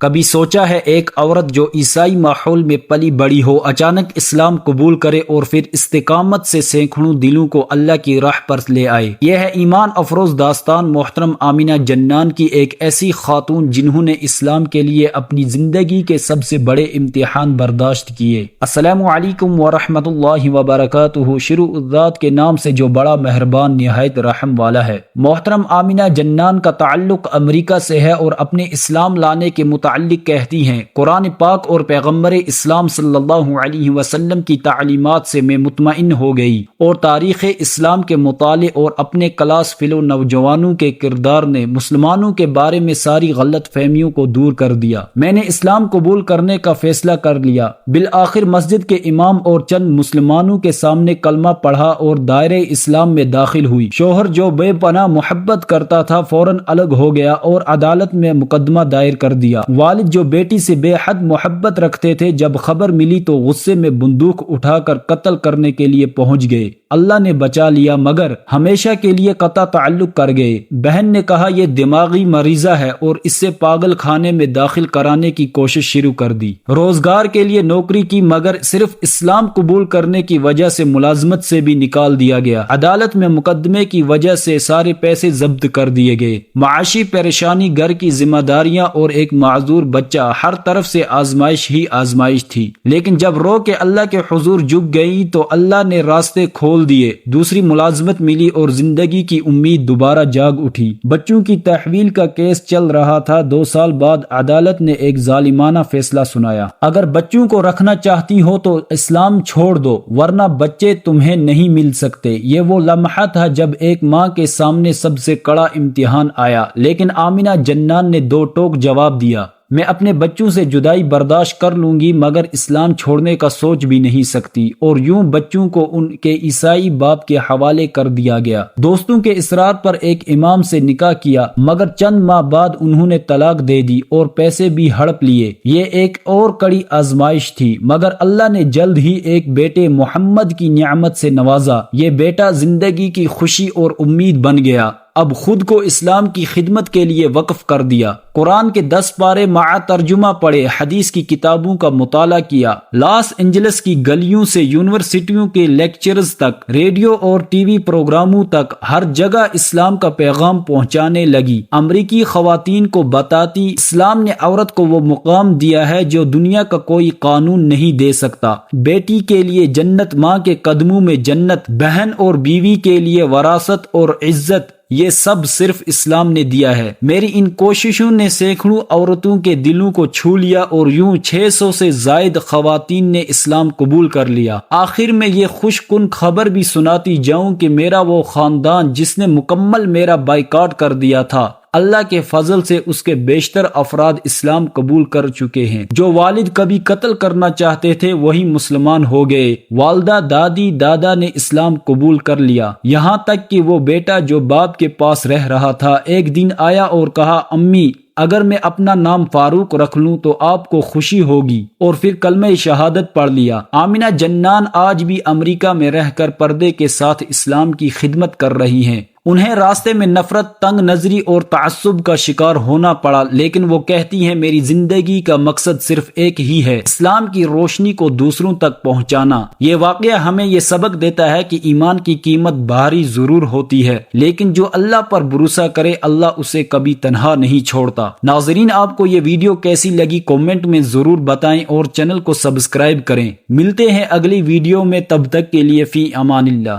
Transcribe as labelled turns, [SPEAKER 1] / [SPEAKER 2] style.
[SPEAKER 1] کبھی سوچا ہے ایک عورت جو عیسائی ماحول میں پلی بڑی ہو، اچانک اسلام قبول کرے اور پھر استقامت سے سینکڑوں دلوں کو اللہ کی راہ پر لے آئے۔ یہ ہے ایمان افروز داستان محترم آمینہ جنان کی ایک ایسی خاتون جنہوں نے اسلام کے لیے اپنی زندگی کے سب سے بڑے امتحان برداشت کیے۔ السلام علیکم ورحمۃ اللہ وبرکاتہ۔ شروع ذات کے نام سے جو بڑا مہربان نہایت رحم والا ہے۔ محترم آمینہ جنان کا تعلق امریکہ سے ہے اور اپنے اسلام لانے کے متعلق کہتی ہیں۔ قرآن پاک اور پیغمبر اسلام صلی اللہ علیہ وسلم کی تعلیمات سے میں مطمئن ہو گئی اور تاریخ اسلام کے مطالعے اور اپنے کلاس فلو نوجوانوں کے کردار نے مسلمانوں کے بارے میں ساری غلط فہمیوں کو دور کر دیا۔ میں نے اسلام قبول کرنے کا فیصلہ کر لیا۔ بالآخر مسجد کے امام اور چند مسلمانوں کے سامنے کلمہ پڑھا اور دائرے اسلام میں داخل ہوئی۔ شوہر جو بے پناہ محبت کرتا تھا فوراً الگ ہو گیا اور عدالت میں مقدمہ دائر کر دیا۔ والد جو بیٹی سے بے حد محبت رکھتے تھے، جب خبر ملی تو غصے میں بندوق اٹھا کر قتل کرنے کے لیے پہنچ گئے۔ اللہ نے بچا لیا، مگر ہمیشہ کے لیے قطع تعلق کر گئے۔ بہن نے کہا، یہ دماغی مریضہ ہے اور اس سے پاگل خانے میں داخل کرانے کی کوشش شروع کر دی۔ روزگار کے لیے نوکری کی، مگر صرف اسلام قبول کرنے کی وجہ سے ملازمت سے بھی نکال دیا گیا۔ عدالت میں مقدمے کی وجہ سے سارے پیسے ضبط کر دیے گئے۔ معاشی پریشانی گھر کی ذمہ داریاں اور ایک معذور بچہ ہر طرف سے آزمائش ہی آزمائش تھی۔ لیکن جب رو کے اللہ کے حضور جھک گئی تو اللہ نے راستے کھول دیے۔ دوسری ملازمت ملی اور زندگی کی امید دوبارہ جاگ اٹھی۔ بچوں کی تحویل کا کیس چل رہا تھا۔ دو سال بعد عدالت نے ایک ظالمانہ فیصلہ سنایا۔ اگر بچوں کو رکھنا چاہتی ہو تو اسلام چھوڑ دو، ورنہ بچے تمہیں نہیں مل سکتے۔ یہ وہ لمحہ تھا جب ایک ماں کے سامنے سب سے کڑا امتحان آیا۔ لیکن آمینہ جنان نے دو ٹوک جواب دیا۔ میں اپنے بچوں سے جدائی برداشت کر لوں گی، مگر اسلام چھوڑنے کا سوچ بھی نہیں سکتی، اور یوں بچوں کو ان کے عیسائی باپ کے حوالے کر دیا گیا۔ دوستوں کے اصرار پر ایک امام سے نکاح کیا، مگر چند ماہ بعد انہوں نے طلاق دے دی اور پیسے بھی ہڑپ لیے۔ یہ ایک اور کڑی آزمائش تھی، مگر اللہ نے جلد ہی ایک بیٹے محمد کی نعمت سے نوازا۔ یہ بیٹا زندگی کی خوشی اور امید بن گیا۔ اب خود کو اسلام کی خدمت کے لیے وقف کر دیا۔ قرآن کے دس پارے مع ترجمہ پڑھے، حدیث کی کتابوں کا مطالعہ کیا۔ لاس انجلس کی گلیوں سے یونیورسٹیوں کے لیکچرز تک، ریڈیو اور ٹی وی پروگراموں تک ہر جگہ اسلام کا پیغام پہنچانے لگی۔ امریکی خواتین کو بتاتی، اسلام نے عورت کو وہ مقام دیا ہے جو دنیا کا کوئی قانون نہیں دے سکتا۔ بیٹی کے لیے جنت، ماں کے قدموں میں جنت، بہن اور بیوی کے لیے وراثت اور عزت۔ یہ سب صرف اسلام نے دیا ہے۔ میری ان کوششوں نے سینکڑوں عورتوں کے دلوں کو چھو لیا اور یوں چھ سو سے زائد خواتین نے اسلام قبول کر لیا۔ آخر میں یہ خوش کن خبر بھی سناتی جاؤں کہ میرا وہ خاندان جس نے مکمل میرا بائیکاٹ کر دیا تھا۔ اللہ کے فضل سے اس کے بیشتر افراد اسلام قبول کر چکے ہیں۔ جو والد کبھی قتل کرنا چاہتے تھے، وہی مسلمان ہو گئے۔ والدہ، دادی، دادا نے اسلام قبول کر لیا۔ یہاں تک کہ وہ بیٹا جو باپ کے پاس رہ رہا تھا، ایک دن آیا اور کہا، امی، اگر میں اپنا نام فاروق رکھ لوں تو آپ کو خوشی ہوگی۔ اور پھر کلمہ شہادت پڑھ لیا۔ آمینہ جنان آج بھی امریکہ میں رہ کر پردے کے ساتھ اسلام کی خدمت کر رہی ہیں۔ انہیں راستے میں نفرت، تنگ نظری اور تعصب کا شکار ہونا پڑا، لیکن وہ کہتی ہیں، میری زندگی کا مقصد صرف ایک ہی ہے، اسلام کی روشنی کو دوسروں تک پہنچانا۔ یہ واقعہ ہمیں یہ سبق دیتا ہے کہ ایمان کی قیمت بھاری ضرور ہوتی ہے، لیکن جو اللہ پر بھروسہ کرے، اللہ اسے کبھی تنہا نہیں چھوڑتا۔ ناظرین، آپ کو یہ ویڈیو کیسی لگی؟ کومنٹ میں ضرور بتائیں اور چینل کو سبسکرائب کریں۔ ملتے ہیں اگلی ویڈیو میں، تب تک کے لیے فی امان اللہ۔